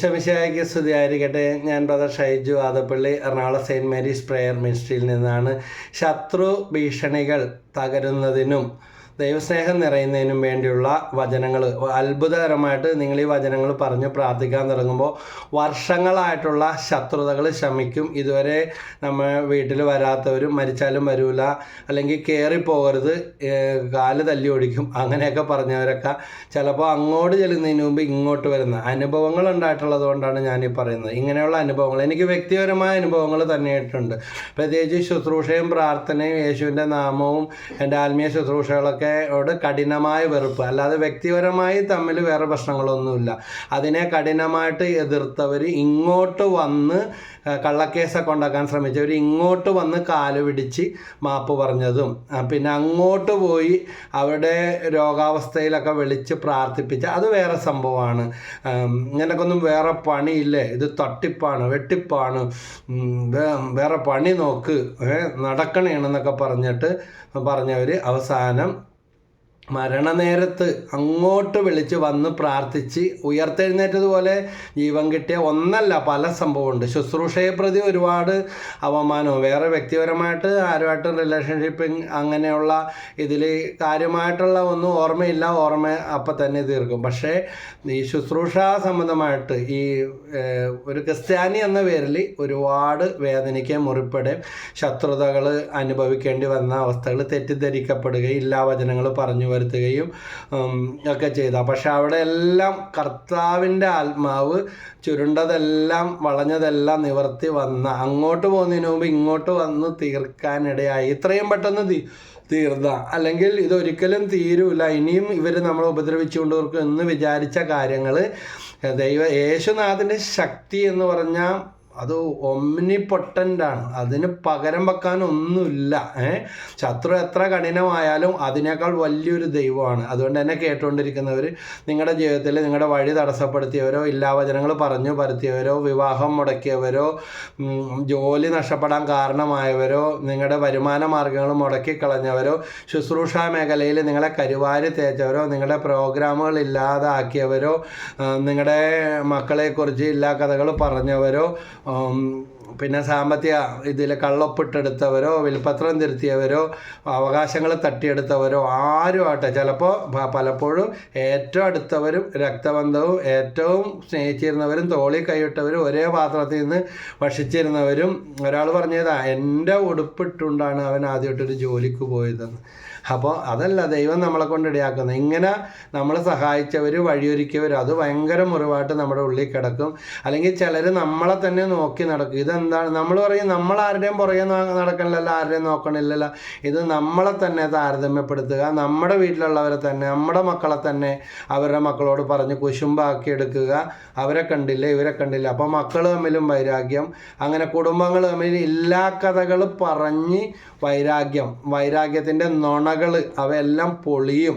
ഈശോമിശായിക്ക് സ്തുതിയായിരിക്കട്ടെ. ഞാൻ brother Shaiju Adappally Ernakulam saint Mary's prayer മിനിസ്ട്രിയിൽ നിന്നാണ് ശത്രു ഭീഷണികൾ തകരുന്നതിനും ദൈവസ്നേഹം നിറയുന്നതിനും വേണ്ടിയുള്ള വചനങ്ങൾ അത്ഭുതകരമായിട്ട് നിങ്ങൾ ഈ വചനങ്ങൾ പറഞ്ഞ് പ്രാർത്ഥിക്കാൻ തുടങ്ങുമ്പോൾ വർഷങ്ങളായിട്ടുള്ള ശത്രുതകൾ ശമിക്കും. ഇതുവരെ നമ്മൾ വീട്ടിൽ വരാത്തവരും മരിച്ചാലും വരൂല അല്ലെങ്കിൽ കയറിപ്പോകരുത് കാൽ തല്ലി ഓടിക്കും അങ്ങനെയൊക്കെ പറഞ്ഞവരൊക്കെ ചിലപ്പോൾ അങ്ങോട്ട് ചെല്ലുന്നതിന് മുമ്പ് ഇങ്ങോട്ട് വരുന്ന അനുഭവങ്ങൾ ഉണ്ടായിട്ടുള്ളത് കൊണ്ടാണ് ഞാനീ പറയുന്നത്. ഇങ്ങനെയുള്ള അനുഭവങ്ങൾ എനിക്ക് വ്യക്തിപരമായ അനുഭവങ്ങൾ തന്നെയായിട്ടുണ്ട്. പ്രത്യേകിച്ച് ശുശ്രൂഷയും പ്രാർത്ഥനയും യേശുവിന്റെ നാമവും എന്റെ ആത്മീയ ശുശ്രൂഷകളൊക്കെ ോട് കഠിനമായ വെറുപ്പ്. അല്ലാതെ വ്യക്തിപരമായി തമ്മിൽ വേറെ പ്രശ്നങ്ങളൊന്നുമില്ല. അതിനെ കഠിനമായിട്ട് എതിർത്തവർ ഇങ്ങോട്ട് വന്ന് കള്ളക്കേസൊക്കെ ഉണ്ടാക്കാൻ ശ്രമിച്ചവർ ഇങ്ങോട്ട് വന്ന് കാൽ പിടിച്ച് മാപ്പ് പറഞ്ഞതും പിന്നെ അങ്ങോട്ട് പോയി അവരുടെ രോഗാവസ്ഥയിലൊക്കെ വിളിച്ച് പ്രാർത്ഥിപ്പിച്ച അത് വേറെ സംഭവമാണ്. ഇങ്ങനൊക്കൊന്നും വേറെ പണിയില്ലേ? ഇത് തട്ടിപ്പാണ് വെട്ടിപ്പാണ്. വേറെ പണി നോക്ക്. നടക്കണേണെന്നൊക്കെ പറഞ്ഞിട്ട് പറഞ്ഞവർ അവസാനം മരണനേരത്ത് അങ്ങോട്ട് വിളിച്ച് വന്ന് പ്രാർത്ഥിച്ച് ഉയർത്തെഴുന്നേറ്റതുപോലെ ജീവൻ കിട്ടിയ ഒന്നല്ല പല സംഭവമുണ്ട്. ശുശ്രൂഷയെ പ്രതി ഒരുപാട് അവമാനവും വേറെ വ്യക്തിപരമായിട്ട് ആരുമായിട്ടും റിലേഷൻഷിപ്പിങ് അങ്ങനെയുള്ള ഇതിൽ കാര്യമായിട്ടുള്ള ഒന്നും ഓർമ്മയില്ല. ഓർമ്മ അപ്പം തന്നെ തീർക്കും. പക്ഷേ ഈ ശുശ്രൂഷ സംബന്ധമായിട്ട് ഈ ഒരു ക്രിസ്ത്യാനി എന്ന പേരിൽ ഒരുപാട് വേദനയ്ക്ക് മുറിപ്പെടുകയും ശത്രുതകൾ അനുഭവിക്കേണ്ടി വന്ന അവസ്ഥകൾ തെറ്റിദ്ധരിക്കപ്പെടുകയും ഇല്ലാവചനങ്ങൾ പറഞ്ഞു വരുത്തുകയും ഒക്കെ ചെയ്ത. പക്ഷെ അവിടെ എല്ലാം കർത്താവിന്റെ ആത്മാവ് ചുരുണ്ടതെല്ലാം വളഞ്ഞതെല്ലാം നിവർത്തി വന്ന അങ്ങോട്ട് പോകുന്നതിന് മുമ്പ് ഇങ്ങോട്ട് വന്ന് തീർക്കാനിടയായി. ഇത്രയും പെട്ടെന്ന് തീ തീർന്ന. അല്ലെങ്കിൽ ഇതൊരിക്കലും തീരൂല. ഇനിയും ഇവർ നമ്മളെ ഉപദ്രവിച്ചുകൊണ്ട് തീർക്കും എന്ന് വിചാരിച്ച കാര്യങ്ങൾ ദൈവ യേശുനാഥന്റെ ശക്തി എന്ന് പറഞ്ഞാൽ അത് ഒമ്നി ആണ്. അതിന് പകരം വെക്കാൻ ഒന്നുമില്ല ഏ? ശത്രു എത്ര കഠിനമായാലും അതിനേക്കാൾ വലിയൊരു ദൈവമാണ്. അതുകൊണ്ട് തന്നെ കേട്ടുകൊണ്ടിരിക്കുന്നവർ നിങ്ങളുടെ ജീവിതത്തിൽ നിങ്ങളുടെ വഴി തടസ്സപ്പെടുത്തിയവരോ ഇല്ലാവചനങ്ങൾ പറഞ്ഞു പരത്തിയവരോ വിവാഹം മുടക്കിയവരോ ജോലി നഷ്ടപ്പെടാൻ കാരണമായവരോ നിങ്ങളുടെ വരുമാന മാർഗങ്ങൾ മുടക്കിക്കളഞ്ഞവരോ ശുശ്രൂഷാ മേഖലയിൽ നിങ്ങളെ കരുവാരി തേച്ചവരോ നിങ്ങളുടെ പ്രോഗ്രാമുകൾ ഇല്ലാതാക്കിയവരോ നിങ്ങളുടെ മക്കളെക്കുറിച്ച് ഇല്ലാ കഥകൾ പറഞ്ഞവരോ പിന്നെ സാമ്പത്തിക ഇതിൽ കള്ളൊപ്പിട്ടെടുത്തവരോ വിൽപത്രം തിരുത്തിയവരോ അവകാശങ്ങൾ തട്ടിയെടുത്തവരോ ആരും ആട്ടെ ചിലപ്പോൾ പലപ്പോഴും ഏറ്റവും അടുത്തവരും രക്തബന്ധവും ഏറ്റവും സ്നേഹിച്ചിരുന്നവരും തോളി കൈയിട്ടവരും ഒരേ പാത്രത്തിൽ നിന്ന് ഭക്ഷിച്ചിരുന്നവരും. ഒരാൾ പറഞ്ഞതാ എന്റെ ഉടുപ്പിട്ടുകൊണ്ടാണ് അവൻ ആദ്യമായിട്ടൊരു ജോലിക്ക് പോയതെന്ന്. അപ്പോൾ അതല്ല ദൈവം നമ്മളെ കൊണ്ട് ഇടയാക്കുന്നത്. ഇങ്ങനെ നമ്മൾ സഹായിച്ചവർ വഴിയൊരുക്കിയവർ അത് ഭയങ്കര മുറിവായിട്ട് നമ്മുടെ ഉള്ളിൽ കിടക്കും. അല്ലെങ്കിൽ ചിലർ നമ്മളെ തന്നെ നോക്കി നടക്കും. ഇതെന്താണ്? നമ്മൾ പറയും നമ്മൾ ആരുടെയും പുറകെ നടക്കണില്ലല്ലോ ആരുടെയും നോക്കണില്ലല്ലോ. ഇത് നമ്മളെ തന്നെ താരതമ്യപ്പെടുത്തുക. നമ്മുടെ വീട്ടിലുള്ളവരെ തന്നെ നമ്മുടെ മക്കളെ തന്നെ അവരുടെ മക്കളോട് പറഞ്ഞ് കുശുമ്പാക്കി എടുക്കുക. അവരെ കണ്ടില്ല ഇവരെ കണ്ടില്ല? അപ്പോൾ മക്കൾ തമ്മിലും വൈരാഗ്യം. അങ്ങനെ കുടുംബങ്ങൾ തമ്മിൽ എല്ലാ കഥകൾ പറഞ്ഞ് വൈരാഗ്യം. വൈരാഗ്യത്തിന്റെ നുണകൾ അവയെല്ലാം പൊളിയും.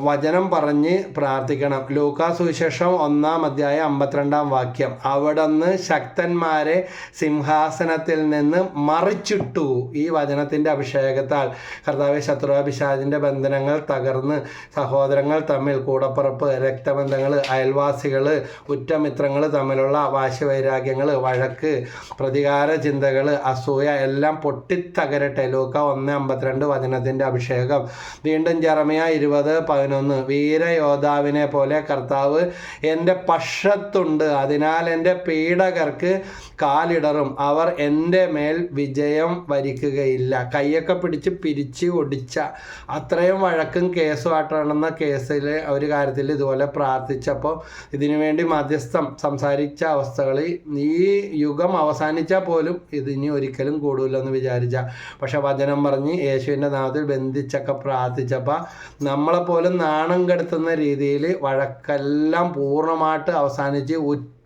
വചനം പറഞ്ഞ് പ്രാർത്ഥിക്കണം. ലൂക്കാ സുവിശേഷം ഒന്നാം അധ്യായം അമ്പത്തിരണ്ടാം വാക്യം. അവിടുന്ന് ശക്തന്മാരെ സിംഹാസനത്തിൽ നിന്ന് മറിച്ചിട്ടു ഈ വചനത്തിന്റെ അഭിഷേകത്താൽ. കർത്താവ് ശത്രുഭിഷാദിന്റെ ബന്ധനങ്ങൾ തകർന്ന് സഹോദരങ്ങൾ തമ്മിൽ കൂടപ്പുറപ്പ് രക്തബന്ധങ്ങൾ അയൽവാസികൾ ഉറ്റമിത്രങ്ങൾ തമ്മിലുള്ള വാശിവൈരാഗ്യങ്ങൾ വഴക്ക് പ്രതികാര ചിന്തകൾ അസൂയ എല്ലാം പൊട്ടിത്തകരട്ടെ. ലൂക്ക ഒന്ന് അമ്പത്തിരണ്ട് വചനത്തിന്റെ അഭിഷേകം. വീണ്ടും ജെറമിയ ഇരുപത് പതിനൊന്ന്. വീരയോദ്ധാവിനെ പോലെ കർത്താവ് എന്റെ പക്ഷത്തുണ്ട്. അതിനാൽ എന്റെ പീഡകർക്ക് കാലിടറും. അവർ എന്റെ മേൽ വിജയം വരിക്കുകയില്ല. കൈയൊക്കെ പിടിച്ച് പിരിച്ച് ഒടിച്ച. അത്രയും വഴക്കും കേസുമായിട്ടാണെന്ന കേസിൽ ഒരു കാര്യത്തിൽ ഇതുപോലെ പ്രാർത്ഥിച്ചപ്പോൾ ഇതിനു വേണ്ടി മധ്യസ്ഥം സംസാരിച്ച അവസ്ഥകളിൽ ഈ യുഗം അവസാനിച്ചാൽ പോലും ഇതിനി ഒരിക്കലും കൂടുതലെന്ന് വിചാരിച്ച. പക്ഷെ വചനം പറഞ്ഞ് യേശുവിന്റെ നാമത്തിൽ ബന്ധിച്ചൊക്കെ പ്രാർത്ഥിച്ചപ്പോൾ നമ്മളെപ്പോലും നാണം കെടുത്തുന്ന രീതിയിൽ വഴക്കെല്ലാം പൂർണമായിട്ട് അവസാനിച്ച്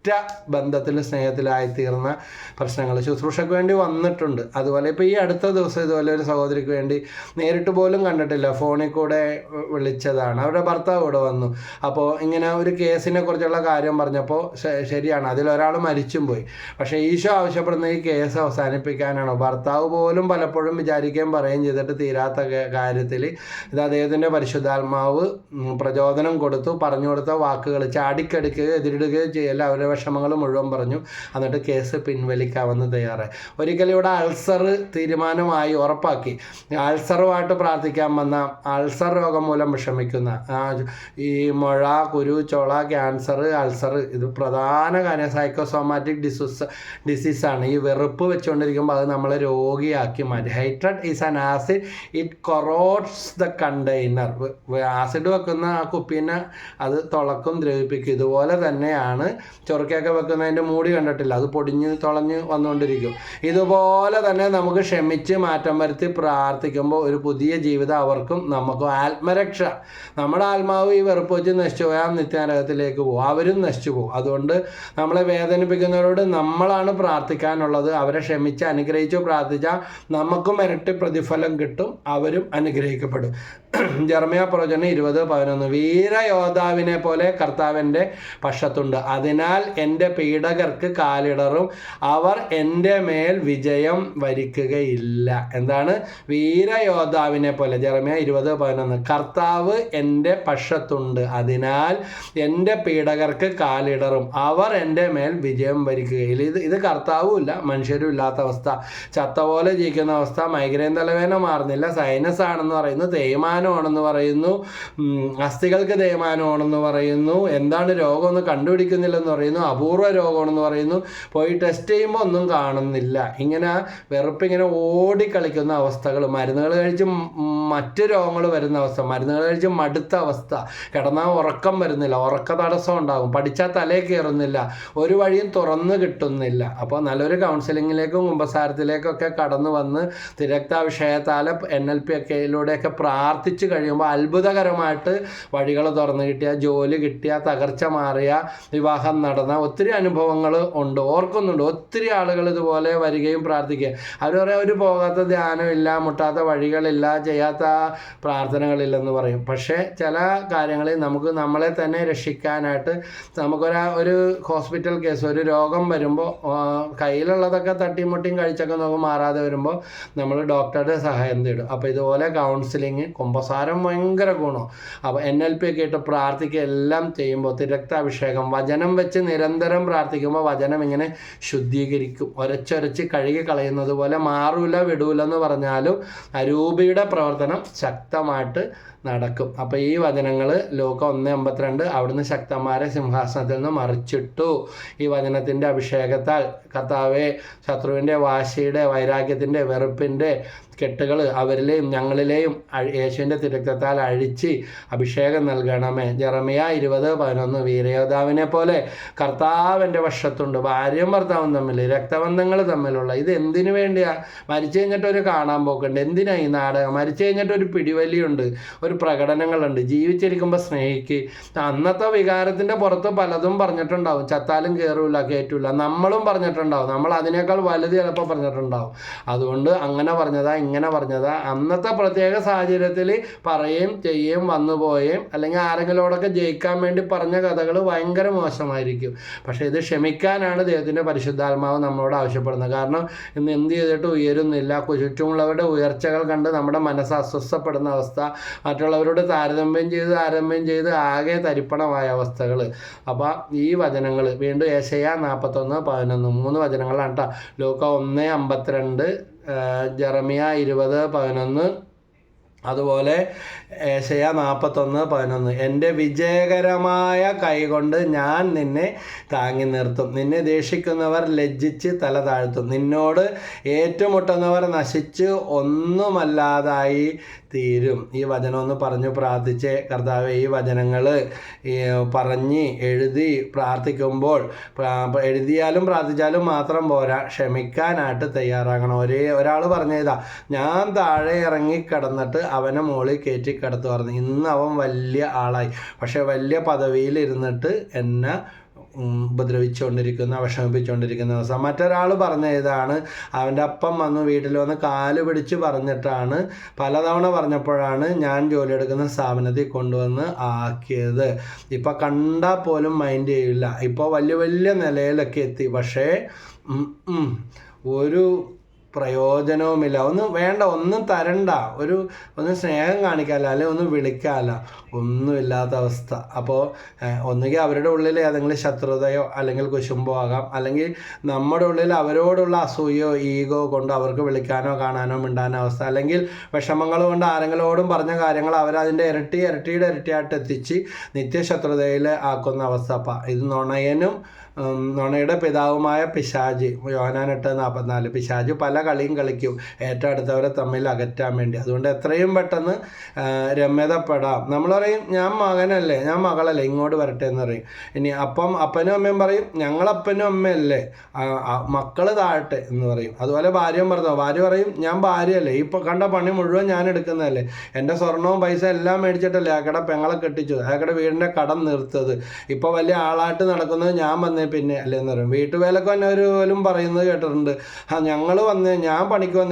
ഉറ്റ ബന്ധത്തിൽ സ്നേഹത്തിലായി തീർന്ന പ്രശ്നങ്ങൾ ശുശ്രൂഷയ്ക്ക് വേണ്ടി വന്നിട്ടുണ്ട്. അതുപോലെ ഇപ്പോൾ ഈ അടുത്ത ദിവസം ഇതുപോലെ ഒരു സഹോദരിക്ക് വേണ്ടി നേരിട്ട് പോലും കണ്ടിട്ടില്ല. ഫോണിൽ കൂടെ വിളിച്ചതാണ്. അവരുടെ ഭർത്താവ് ഇവിടെ വന്നു. അപ്പോൾ ഇങ്ങനെ ഒരു കേസിനെ കുറിച്ചുള്ള കാര്യം പറഞ്ഞപ്പോൾ ശരിയാണ്. അതിലൊരാൾ മരിച്ചും പോയി. പക്ഷേ ഈശോ ആവശ്യപ്പെടുന്ന ഈ കേസ് അവസാനിപ്പിക്കാനാണ്? ഭർത്താവ് പോലും പലപ്പോഴും വിചാരിക്കുകയും പറയുകയും ചെയ്തിട്ട് തീരാത്ത കാര്യത്തിൽ ഇത് അദ്ദേഹത്തിന്റെ പരിശുദ്ധാത്മാവ് പ്രചോദനം കൊടുത്തു പറഞ്ഞു കൊടുത്ത വാക്കുകൾ ചാടിക്കടിക്കുകയോ എതിരിടുകയോ ചെയ്യല്ല. അവരുടെ വിഷമങ്ങൾ മുഴുവൻ പറഞ്ഞു. എന്നിട്ട് കേസ് പിൻവലിക്കാമെന്ന് തയ്യാറായി. ഒരിക്കലും ഇവിടെ അൾസർ തീരുമാനമായി ഉറപ്പാക്കി. അൾസറുമായിട്ട് പ്രാർത്ഥിക്കാൻ വന്ന അൾസർ രോഗം മൂലം വിഷമിക്കുന്ന ഈ മുഴ കുരു ചൊള ക്യാൻസർ അൾസർ ഇത് പ്രധാന കാര്യം സൈക്കോസോമാറ്റിക് ഡിസീസ് ഡിസീസാണ് ഈ വെറുപ്പ് വെച്ചുകൊണ്ടിരിക്കുമ്പോൾ അത് നമ്മളെ രോഗിയാക്കി മാറ്റി. Hatred is an acid it corrodes the container acid വെക്കുന്ന ആ കുപ്പീനെ അത് തുളക്കും ദ്രവിപ്പിക്കും. ഇതുപോലെ തന്നെയാണ് ചൊറുക്കൊക്കെ വെക്കുന്നതിന്റെ മൂടി കണ്ടിട്ടില്ല. അത് പൊടിഞ്ഞ് തുളഞ്ഞ് വന്നുകൊണ്ടിരിക്കും. ഇതുപോലെ തന്നെ നമുക്ക് ക്ഷമിച്ച് മാറ്റം വരുത്തി പ്രാർത്ഥിക്കുമ്പോൾ ഒരു പുതിയ ജീവിതം അവർക്കും നമുക്കും ആത്മരക്ഷ. നമ്മുടെ ആത്മാവ് ഈ വെറുപ്പ് വെച്ച് നശിച്ചു പോയാൽ നിത്യാനകത്തിലേക്ക് പോകും. അവരും നശിച്ചു പോകും. അതുകൊണ്ട് നമ്മളെ വേദനിപ്പിക്കുന്നവരോട് നമ്മളാണ് പ്രാർത്ഥിക്കാനുള്ളത്. അവരെ ക്ഷമിച്ച് അനുഗ്രഹിച്ചു പ്രാർത്ഥിച്ചാൽ നമുക്കും ഇരട്ടി പ്രതിഫലം കിട്ടും. അവരും അനുഗ്രഹിക്കപ്പെടും. ജർമ്മയ പ്രവചനം ഇരുപത് പതിനൊന്ന്. വീരയോദ്ധാവിനെ പോലെ കർത്താവിന്റെ പക്ഷത്തുണ്ട്. അതിനാൽ എന്റെ പീഡകർക്ക് കാലിടറും അവർ എന്റെ മേൽ വിജയം വരിക്കുകയില്ല. എന്താണ്? വീരയോദ്ധാവിനെ പോലെ. ജർമ്മിയ ഇരുപത് പതിനൊന്ന്. കർത്താവ് എന്റെ പക്ഷത്തുണ്ട്. അതിനാൽ എന്റെ പീഡകർക്ക് കാലിടറും അവർ എന്റെ മേൽ വിജയം വരിക്കുകയില്ല. ഇത് ഇത് കർത്താവുമില്ല മനുഷ്യരും ഇല്ലാത്ത അവസ്ഥ. ചത്ത പോലെ ജീവിക്കുന്ന അവസ്ഥ. മൈഗ്രെയിൻ തലവേദന മാറുന്നില്ല. സൈനസ് ആണെന്ന് പറയുന്നു തേയ്മാനമാണെന്ന് പറയുന്നു. അസ്ഥികൾക്ക് തേയ്മാനമാണെന്ന് പറയുന്നു. എന്താണ് രോഗമൊന്നും കണ്ടുപിടിക്കുന്നില്ലെന്ന് പറയുന്നു. അപൂർവ രോഗമാണെന്ന് പറയുന്നു. പോയി ടെസ്റ്റ് ചെയ്യുമ്പോൾ ഒന്നും കാണുന്നില്ല. ഇങ്ങനെ വെറുപ്പിങ്ങനെ ഓടിക്കളിക്കുന്ന അവസ്ഥകൾ മരുന്നുകൾ കഴിച്ച് മറ്റ് രോഗങ്ങൾ വരുന്ന അവസ്ഥ മരുന്നുകൾ കഴിച്ച് മടുത്ത അവസ്ഥ. കിടന്നാൽ ഉറക്കം വരുന്നില്ല ഉറക്ക തടസ്സം ഉണ്ടാകും. പഠിച്ചാൽ തലേ കയറുന്നില്ല ഒരു വഴിയും തുറന്നു കിട്ടുന്നില്ല. അപ്പോൾ നല്ലൊരു കൗൺസിലിങ്ങിലേക്കും കുമ്പസാരത്തിലേക്കൊക്കെ കടന്നു വന്ന് തിരക്ത വിഷയത്താൽ എൻ എൽ പി ഒക്കെയിലൂടെയൊക്കെ പ്രാർത്ഥിച്ചു കഴിയുമ്പോൾ അത്ഭുതകരമായിട്ട് വഴികൾ തുറന്നു കിട്ടിയ ജോലി കിട്ടിയ തകർച്ച മാറിയ വിവാഹം നടന്ന ഒത്തിരി അനുഭവങ്ങൾ ഉണ്ട്. ഓർക്കുന്നുണ്ട്. ഒത്തിരി ആളുകൾ ഇതുപോലെ വരികയും പ്രാർത്ഥിക്കുക അവർ പറയാം ഒരു പോകാത്ത ധ്യാനമില്ല മുട്ടാത്ത വഴികളില്ല ചെയ്യാത്ത പ്രാർത്ഥനകളില്ലെന്ന് പറയും. പക്ഷേ ചില കാര്യങ്ങളിൽ നമുക്ക് നമ്മളെ തന്നെ രക്ഷിക്കാനായിട്ട് നമുക്കൊരു ഒരു ഹോസ്പിറ്റൽ കേസ് ഒരു രോഗം വരുമ്പോൾ കയ്യിലുള്ളതൊക്കെ തട്ടിമുട്ടിയും കഴിച്ചൊക്കെ നമുക്ക് മാറാതെ വരുമ്പോൾ നമ്മൾ ഡോക്ടറുടെ സഹായം തേടും. അപ്പോൾ ഇതുപോലെ കൗൺസിലിങ് സാരം ഭയങ്കര ഗുണം. അപ്പോൾ എൻ എൽ പി ഒക്കെ ഇട്ട് പ്രാർത്ഥിക്കുക എല്ലാം ചെയ്യുമ്പോൾ തിരക്താഭിഷേകം വചനം വെച്ച് നിരന്തരം പ്രാർത്ഥിക്കുമ്പോൾ വചനം ഇങ്ങനെ ശുദ്ധീകരിക്കും. ഒരച്ചൊരച്ച് കഴുകി കളയുന്നത് പോലെ മാറൂല വിടൂല എന്ന് പറഞ്ഞാലും അരൂപിയുടെ പ്രവർത്തനം ശക്തമായിട്ട് നടക്കും. അപ്പോൾ ഈ വചനങ്ങൾ ലോക ഒന്ന് അമ്പത്തിരണ്ട് അവിടുന്ന് ശക്തന്മാരെ സിംഹാസനത്തിൽ നിന്ന് മറിച്ചിട്ടു. ഈ വചനത്തിന്റെ അഭിഷേകത്താൽ കർത്താവെ ശത്രുവിന്റെ വാശിയുടെ വൈരാഗ്യത്തിന്റെ വെറുപ്പിന്റെ കെട്ടുകൾ അവരിലെയും ഞങ്ങളിലെയും അഴി- യേശുവിന്റെ തിരക്തത്താൽ അഴിച്ച് അഭിഷേകം നൽകണമേ ജറമിയ ഇരുപത് പതിനൊന്ന്. വീരയോദ്ധാവിനെ പോലെ കർത്താവിന്റെ വശത്തുണ്ട്. ഭാര്യയും ഭർത്താവും തമ്മിൽ രക്തബന്ധങ്ങൾ തമ്മിലുള്ള. ഇത് എന്തിനു വേണ്ടിയാ? മരിച്ചു കഴിഞ്ഞിട്ട് ഒരു കാണാൻ പോക്കുണ്ട്. എന്തിനാ ഈ നാടകം? മരിച്ചു കഴിഞ്ഞിട്ട് ഒരു പിടിവലിയുണ്ട്. ഒരു പ്രകടനങ്ങളുണ്ട്. ജീവിച്ചിരിക്കുമ്പോൾ സ്നേഹിക്ക്. അന്നത്തെ വികാരത്തിന്റെ പുറത്ത് പലതും പറഞ്ഞിട്ടുണ്ടാവും. ചത്താലും കയറൂല കയറ്റൂല നമ്മളും പറഞ്ഞിട്ടുണ്ടാവും. നമ്മൾ അതിനേക്കാൾ വലുത് ചിലപ്പോൾ പറഞ്ഞിട്ടുണ്ടാവും. അതുകൊണ്ട് അങ്ങനെ പറഞ്ഞതാ ഇങ്ങനെ പറഞ്ഞതാ. അന്നത്തെ പ്രത്യേക സാഹചര്യത്തിൽ പറയുകയും ചെയ്യുകയും വന്നു പോവുകയും അല്ലെങ്കിൽ ആരെങ്കിലോടൊക്കെ ജയിക്കാൻ വേണ്ടി പറഞ്ഞ കഥകൾ ഭയങ്കര മോശമായിരിക്കും. പക്ഷേ ഇത് ക്ഷമിക്കാനാണ് ദൈവത്തിന്റെ പരിശുദ്ധാത്മാവ് നമ്മളോട് ആവശ്യപ്പെടുന്നത്. കാരണം ഇന്ന് എന്ത് ചെയ്തിട്ട് ഉയരുന്നില്ല. ചുറ്റുമുള്ളവരുടെ ഉയർച്ചകൾ കണ്ട് നമ്മുടെ മനസ്സ് അസ്വസ്ഥപ്പെടുന്ന അവസ്ഥ മറ്റുള്ളവരോട് താരതമ്യം ചെയ്ത് താരതമ്യം ചെയ്ത് ആകെ തരിപ്പണമായ അവസ്ഥകൾ. അപ്പോൾ ഈ വചനങ്ങൾ വീണ്ടും ഏശയ നാൽപ്പത്തൊന്ന് പതിനൊന്ന് മൂന്ന് വചനങ്ങളാണ് കേട്ടോ. ലോക ഒന്ന് അമ്പത്തിരണ്ട് ജെറമിയ ഇരുപത് പതിനൊന്ന് അതുപോലെ ഏശയ നാൽപ്പത്തൊന്ന് പതിനൊന്ന്. എന്റെ വിജയകരമായ കൈകൊണ്ട് ഞാൻ നിന്നെ താങ്ങി നിർത്തും. നിന്നെ ദേഷിക്കുന്നവർ ലജ്ജിച്ച് തല താഴ്ത്തും. നിന്നോട് ഏറ്റുമുട്ടുന്നവർ നശിച്ച് ഒന്നുമല്ലാതായി തീരും. ഈ വചനം ഒന്ന് പറഞ്ഞു പ്രാർത്ഥിച്ച്. കർത്താവ് ഈ വചനങ്ങൾ പറഞ്ഞ് എഴുതി പ്രാർത്ഥിക്കുമ്പോൾ പ്രാ- എഴുതിയാലും പ്രാർത്ഥിച്ചാലും മാത്രം പോരാ. ക്ഷമിക്കാനായിട്ട് തയ്യാറാകണം. ഒരേ ഒരാൾ പറഞ്ഞതാ ഞാൻ താഴെ ഇറങ്ങി കിടന്നിട്ട് അവനെ മുകളിൽ കയറ്റി കിടത്തു പറഞ്ഞു ഇന്ന് അവൻ വലിയ ആളായി. പക്ഷെ വലിയ പദവിയിൽ ഇരുന്നിട്ട് എന്നെ ഉപദ്രവിച്ചുകൊണ്ടിരിക്കുന്ന വിഷമിപ്പിച്ചുകൊണ്ടിരിക്കുന്ന അവസ്ഥ മറ്റൊരാൾ പറഞ്ഞ ഇതാണ്. അവന്റെ അപ്പം വന്ന് വീട്ടിൽ വന്ന് കാൽ പിടിച്ച് പറഞ്ഞിട്ടാണ് പലതവണ പറഞ്ഞപ്പോഴാണ് ഞാൻ ജോലി എടുക്കുന്ന സ്ഥാപനത്തിൽ കൊണ്ടുവന്ന് ആക്കിയത്. ഇപ്പം കണ്ടാൽ പോലും മൈൻഡ് ചെയ്യില്ല. ഇപ്പോൾ വലിയ വലിയ നിലയിലൊക്കെ എത്തി. പക്ഷേ ഒരു പ്രയോജനവുമില്ല. ഒന്ന് വേണ്ട ഒന്നും തരണ്ട. ഒരു ഒന്ന് സ്നേഹം കാണിക്കാല്ല അല്ലെങ്കിൽ ഒന്ന് വിളിക്കാല്ല. ഒന്നുമില്ലാത്ത അവസ്ഥ. അപ്പോൾ ഒന്നുകിൽ അവരുടെ ഉള്ളിൽ ഏതെങ്കിലും ശത്രുതയോ അല്ലെങ്കിൽ കുശുമ്പോ ആകാം. അല്ലെങ്കിൽ നമ്മുടെ ഉള്ളിൽ അവരോടുള്ള അസൂയോ ഈഗോ കൊണ്ട് അവർക്ക് വിളിക്കാനോ കാണാനോ മിണ്ടാനോ അവസ്ഥ. അല്ലെങ്കിൽ വിഷമങ്ങൾ കൊണ്ട് ആരെങ്കിലോടും പറഞ്ഞ കാര്യങ്ങൾ അവരതിന്റെ ഇരട്ടി ഇരട്ടിയുടെ ഇരട്ടിയായിട്ട് എത്തിച്ച് നിത്യശത്രുതയിൽ ആക്കുന്ന അവസ്ഥ. അപ്പം ഇത് നുണയനും നുണയുടെ പിതാവുമായ പിശാജ് യോഹനാൻ എട്ട് നാൽപ്പത്തിനാല് പിശാജ് പല കളിയും കളിക്കും. ഏറ്റവും അടുത്തവരെ തമ്മിൽ അകറ്റാൻ വേണ്ടി. അതുകൊണ്ട് എത്രയും പെട്ടെന്ന് രമ്യതപ്പെടാം. നമ്മൾ പറയും ഞാൻ മകനല്ലേ ഞാൻ മകളല്ലേ ഇങ്ങോട്ട് വരട്ടെ എന്ന് പറയും. ഇനി അപ്പം അപ്പനും അമ്മയും പറയും ഞങ്ങളപ്പനും അമ്മയല്ലേ മക്കൾ താഴട്ടെ എന്ന് പറയും. അതുപോലെ ഭാര്യയും പറഞ്ഞു ഭാര്യ പറയും ഞാൻ ഭാര്യയല്ലേ ഇപ്പോൾ കണ്ട പണി മുഴുവൻ ഞാൻ എടുക്കുന്നതല്ലേ. എന്റെ സ്വർണവും പൈസ എല്ലാം മേടിച്ചിട്ടല്ലേ അയാക്കടെ പെങ്ങളെ കെട്ടിച്ചു അയാക്കടെ വീടിന്റെ കടം നിർത്തത്. ഇപ്പോൾ വലിയ ആളായിട്ട് നടക്കുന്നത് ഞാൻ വന്നേ പിന്നെ അല്ലെന്ന് പറയും. വീട്ടുവേലക്ക് പോലും പറയുന്നത് കേട്ടിട്ടുണ്ട്. ആ ഞങ്ങൾ വന്ന് ഞാൻ പണിക്ക് വന്ന്